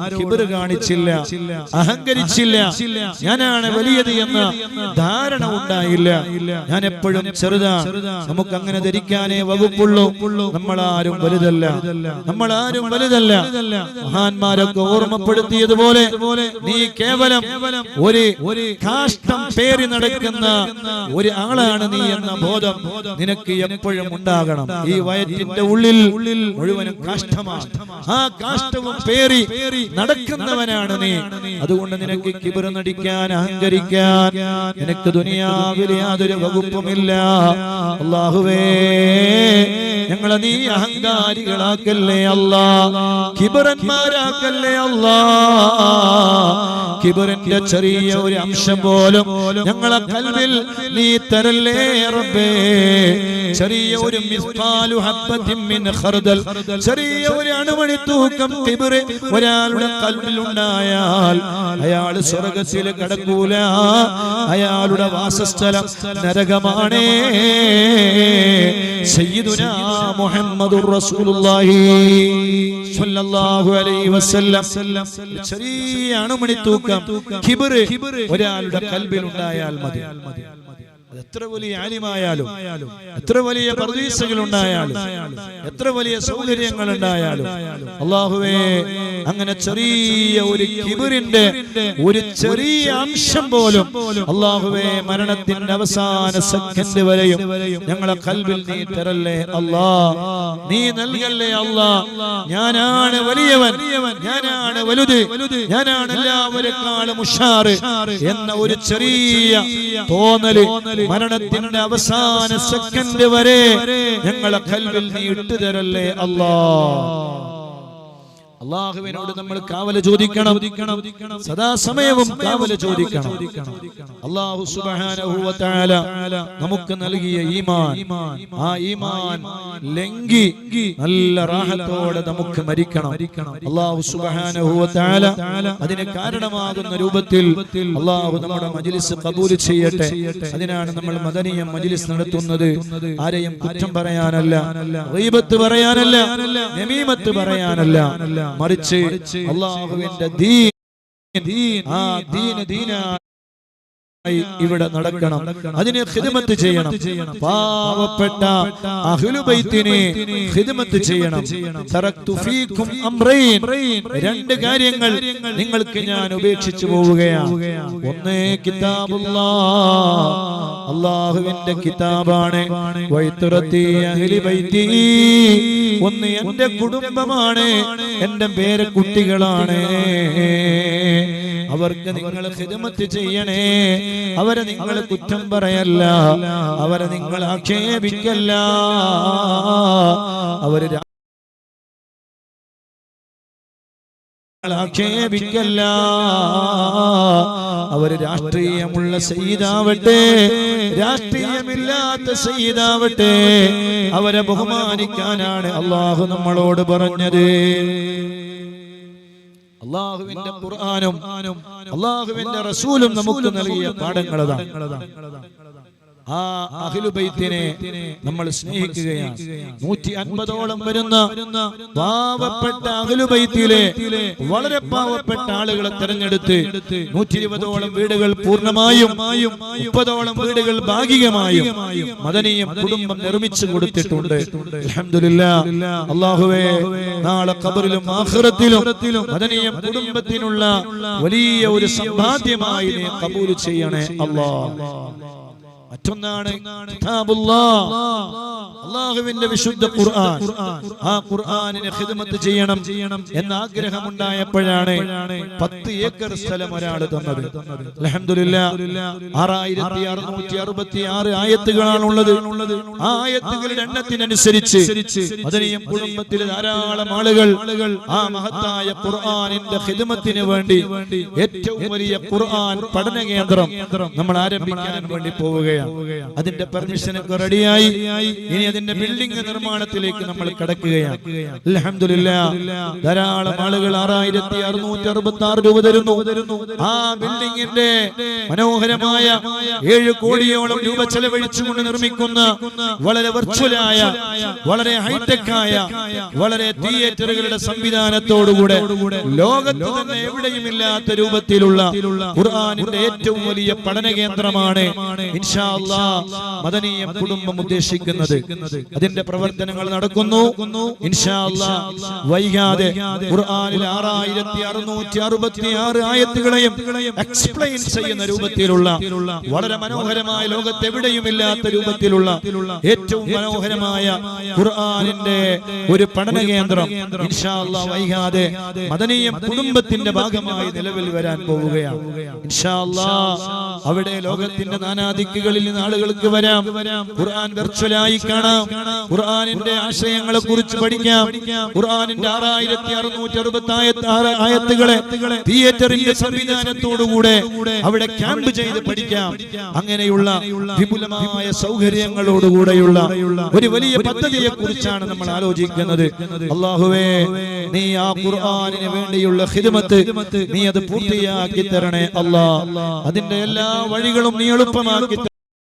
ആരോടും കിബറ് കാണിച്ചില്ല അഹങ്കരിച്ചില്ല. ഞാനാണ് വലിയത് എന്ന് ധാരണ ഉണ്ടായില്ല. ഞാൻ എപ്പോഴും ചെറുതാ. നമുക്ക് അങ്ങനെ ധരിക്കാനേ വകുപ്പുള്ളൂ. നമ്മളാരും വലുതല്ല. നമ്മളാരും വലുതല്ല. മഹാന്മാരൊക്കെ ഓർമ്മപ്പെടുത്തിയതുപോലെ നീ കേവലം ഒരു ഒരു കാഷ്ടം പേറി നടക്കുന്ന ഒരു ആളാണ് നീ എന്ന ബോധം നിനക്ക് എപ്പോഴും ഉണ്ടാകണം. ഈ വയറ്റിന്റെ ഉള്ളിൽ മുഴുവനും കാഷ്ടമാണ്. ആ കാഷ്ടവും പേറി നടക്കുന്നവനാണ് നീ. അതുകൊണ്ട് നിനക്ക് കിബിറ് നടിക്കാൻ അഹങ്കരിക്കാൻ നിനക്ക് ദുനിയാവിൽ യാതൊരു വകുപ്പുമില്ല. അള്ളാഹുവേ ഞങ്ങളെ നീ അഹങ്കാരികളാക്കല്ലേ അല്ലാ? കിബറന്മാരാക്കല്ലേ അല്ലാ? കിബറിന്റെ ചെറിയ ഒരു അംശം പോലും ഞങ്ങളെ കൽവിൽ നീ തരല്ലേ റബ്ബേ? ചെറിയ ഒരു മിൻ ഖർദൽ ചെറിയ ഒരു അണുമണി തൂക്കം കിബറ് ഒരാളുടെ കൽവിൽ ഉണ്ടായാൽ അയാൾ സ്വർഗത്തിൽ കടക്കൂല. അയാളുടെ വാസസ്ഥലം നരകമാണേ. സയ്യിദുനാ മുഹമ്മദുർ റസൂലുള്ളാഹി സ്വല്ലല്ലാഹു അലൈഹി വസല്ലം. ചെറിയ അണുമണി തൂക്കം ഒരാളുടെ കൽബിൽ ഉണ്ടായാൽ മതി എത്ര വലിയ ആലിമായാലും എത്ര വലിയ പ്രതീക്ഷകൾ ഉണ്ടായാലും എത്ര വലിയ സൗകര്യങ്ങൾ ഉണ്ടായാലും അള്ളാഹുവേ അങ്ങനെ ചെറിയ ഒരു കിബിറിന്റെ ഒരു ചെറിയ അംശം പോലും അള്ളാഹുവേ മരണത്തിന്റെ അവസാന സെക്കൻഡ് വരെയും ഞങ്ങളെ കൽവിൽ നീ തരല്ലേ അല്ലാ നീ നൽകല്ലേ അല്ലാ ഞാനാണ് വലിയവൻ ഞാനാണ് വലുത് ഞാനാണ് എല്ലാവരെക്കാളും ഉഷാറ് എന്ന ഒരു ചെറിയ തോന്നൽ മരണത്തിന്റെ അവസാന സെക്കൻഡ് വരെ ഞങ്ങളെ കൽവിൽ നീ ഇട്ടുതരല്ലേ അല്ലാ അള്ളാഹുവിനോട് നമ്മൾ കാവല ചോദിക്കണം. സദാസമയവും കാവല ചോദിക്കണം. അള്ളാഹു സുബ്ഹാനഹു വ നമുക്ക് നൽകിയ ഈമാൻ. ആ ഈമാൻ ലംഘി നല്ല റാഹത്തോടെ നമുക്ക് മരിക്കണം. അള്ളാഹു തആല അതിന് കാരണമാകുന്ന രൂപത്തിൽ അള്ളാഹു നമ്മുടെ മജിലിസ് കബൂൽ ചെയ്യട്ടെ. അതിനാണ് നമ്മൾ മദനീയ മജിലിസ് നടത്തുന്നത്. ആരെയും കുറ്റം പറയാനല്ല. പറയാനല്ല. നമീമത്ത് പറയാനല്ല. മറിച്ച് അള്ളാഹുവിന്റെ ഇവിടെ നടക്കണം. അതിനെ ഹിദമത്ത് ചെയ്യണം. പാവപ്പെട്ട അഹുലുബൈത്തിനെ ഹിദമത്ത് ചെയ്യണം. തറക്തു ഫീക്കും അംറൈൻ രണ്ട് കാര്യങ്ങൾ നിങ്ങൾക്ക് ഞാൻ ഉപേക്ഷിച്ചു പോവുകയാണ്. ഒന്ന് കിതാബുള്ള അള്ളാഹുവിന്റെ കിതാബാണ് വൈത്തുറത്തി അഹ്ലി ബൈത്തി. ഒന്ന് എന്റെ കുടുംബമാണ്. എന്റെ പേര് കുട്ടികളാണ്. അവർക്ക് നിങ്ങൾ ഹിതമത്ത് ചെയ്യണേ. അവരെ നിങ്ങൾ കുറ്റം പറയല്ല. അവരെ നിങ്ങൾ ആക്ഷേപിക്കല്ല. അവർ ആക്ഷേപിക്കല്ല അവർ രാഷ്ട്രീയമുള്ള സയ്യിദാവട്ടെ രാഷ്ട്രീയമില്ലാത്ത സയ്യിദാവട്ടെ. അവരെ ബഹുമാനിക്കാനാണ് അള്ളാഹു നമ്മളോട് പറഞ്ഞത്. അള്ളാഹുവിന്റെ ഖുർആാനും അള്ളാഹുവിന്റെ റസൂലും നമുക്ക് നൽകിയ പാഠങ്ങളതാണ്. ആ അഖിലുബൈത്തിനെ നമ്മൾ സ്നേഹിക്കുകയാണ്. നൂറ്റി അൻപതോളം വരുന്ന പാവപ്പെട്ട അഖിലുബൈത്തിലെ വളരെ പാവപ്പെട്ട ആളുകളെ തെരഞ്ഞെടുത്ത് നൂറ്റി ഇരുപതോളം വീടുകൾ പൂർണമായും മുപ്പതോളം വീടുകൾ ഭാഗികമായും മദനീയ കുടുംബം നിർമ്മിച്ചു കൊടുത്തിട്ടുണ്ട്. അള്ളാഹുവേ നാളെ ഖബറിലും ആഖിറത്തിലും മദനീയ കുടുംബത്തിനുള്ള വലിയ ഒരു സമ്പാദ്യമായി കബൂൽ ചെയ്യണേ. അല്ലാഹ്. മറ്റൊന്നാണ്. അള്ളാഹുവിന്റെ വിശുദ്ധ ഖുർആൻ. ആ ഖുർആനിനെ ഹിദ്മത്ത് ചെയ്യണം എന്ന ആഗ്രഹം ഉണ്ടായപ്പോഴാണ് പത്ത് ഏക്കർ സ്ഥലം ഒരാൾ തന്നത്. അൽഹംദുലില്ലാ. ആറായിരത്തി അറുന്നൂറ്റി അറുപത്തി ആറ് ആയത്തുകളാണുള്ളത്. ആ ആയത്തുകളുടെ എണ്ണത്തിനനുസരിച്ച് അതിനെയും കുടുംബത്തിലെ ധാരാളം ആളുകൾ ആ മഹത്തായ ഖുർആനിന്റെ ഹിദ്മത്തിന് വേണ്ടി ഏറ്റവും വലിയ ഖുർആൻ പഠന കേന്ദ്രം നമ്മൾ ആരംഭിക്കാൻ വേണ്ടി പോവുകയാണ്. അതിന്റെ പെർമിഷൻ ഒക്കെ റെഡിയായി ഇനി അതിന്റെ ബിൽഡിംഗ് നിർമ്മാണത്തിലേക്ക് നമ്മൾ കടക്കുകയാണ്. ധാരാളം ആളുകൾ ആറായിരത്തി അറുന്നൂറ്റി അറുപത്തി ആറ് രൂപ തരുന്നു. ആ ബിൽഡിംഗിന്റെ മനോഹരമായ ഏഴ് കോടിയോളം രൂപ ചെലവഴിച്ചുകൊണ്ട് നിർമ്മിക്കുന്ന വളരെ വെർച്വലായ വളരെ ഹൈടെക്കായ ആയ വളരെ തിയേറ്ററുകളുടെ സംവിധാനത്തോടുകൂടെ ലോകത്ത് തന്നെ എവിടെയും ഇല്ലാത്ത രൂപത്തിലുള്ള ഖുർആാനിന്റെ ഏറ്റവും വലിയ പഠന കേന്ദ്രമാണ് ഇൻഷാ മദനീയ കുടുംബം ഉദ്ദേശിക്കുന്നത്. അതിന്റെ പ്രവർത്തനങ്ങൾ നടക്കുന്നു. വൈകാതെ ഖുർആനിൽ ആറായിരത്തി അറുന്നൂറ്റി അറുപത്തി ആറ് ആയത്തുകളെയും എക്സ്പ്ലെയിൻ ചെയ്യുന്ന രൂപത്തിലുള്ള വളരെ മനോഹരമായ ലോകത്ത് എവിടെയും ഇല്ലാത്ത രൂപത്തിലുള്ള ഏറ്റവും മനോഹരമായ ഖുർആാനിന്റെ ഒരു പഠന കേന്ദ്രം. വൈകാതെ മദനീയ കുടുംബത്തിന്റെ ഭാഗമായി നിലവിൽ വരാൻ പോവുകയാണ്. അവിടെ ലോകത്തിന്റെ നാനാദിക്കുകളിൽ നിന്ന് ആളുകൾക്ക് വരാം. ഖുർആൻ വെർച്വലായി കാണാം. ഖുർആനിന്റെ ആശയങ്ങളെ കുറിച്ച് പഠിക്കാം. ഖുർആനിന്റെ ആറായിരത്തി അറുന്നൂറ്റി അറുപത്തി ആയത്തുകളെ തിയേറ്ററിന്റെ സംവിധാനത്തോടുകൂടെ അവിടെ ക്യാമ്പ് ചെയ്ത് പഠിക്കാം. അങ്ങനെയുള്ള വിപുലമായ സൗകര്യങ്ങളോടുകൂടെയുള്ള ഒരു വലിയ പദ്ധതിയെ കുറിച്ചാണ് നമ്മൾ ആലോചിക്കുന്നത്. അള്ളാഹുവേ നീ ആ ഖുർആാനിന് വേണ്ടിയുള്ള ഹിദമത്ത് നീ അത് പൂർത്തിയാക്കി തരണേ അല്ലാ. അതിന്റെ എല്ലാ വഴികളും നീ എളുപ്പമാക്കി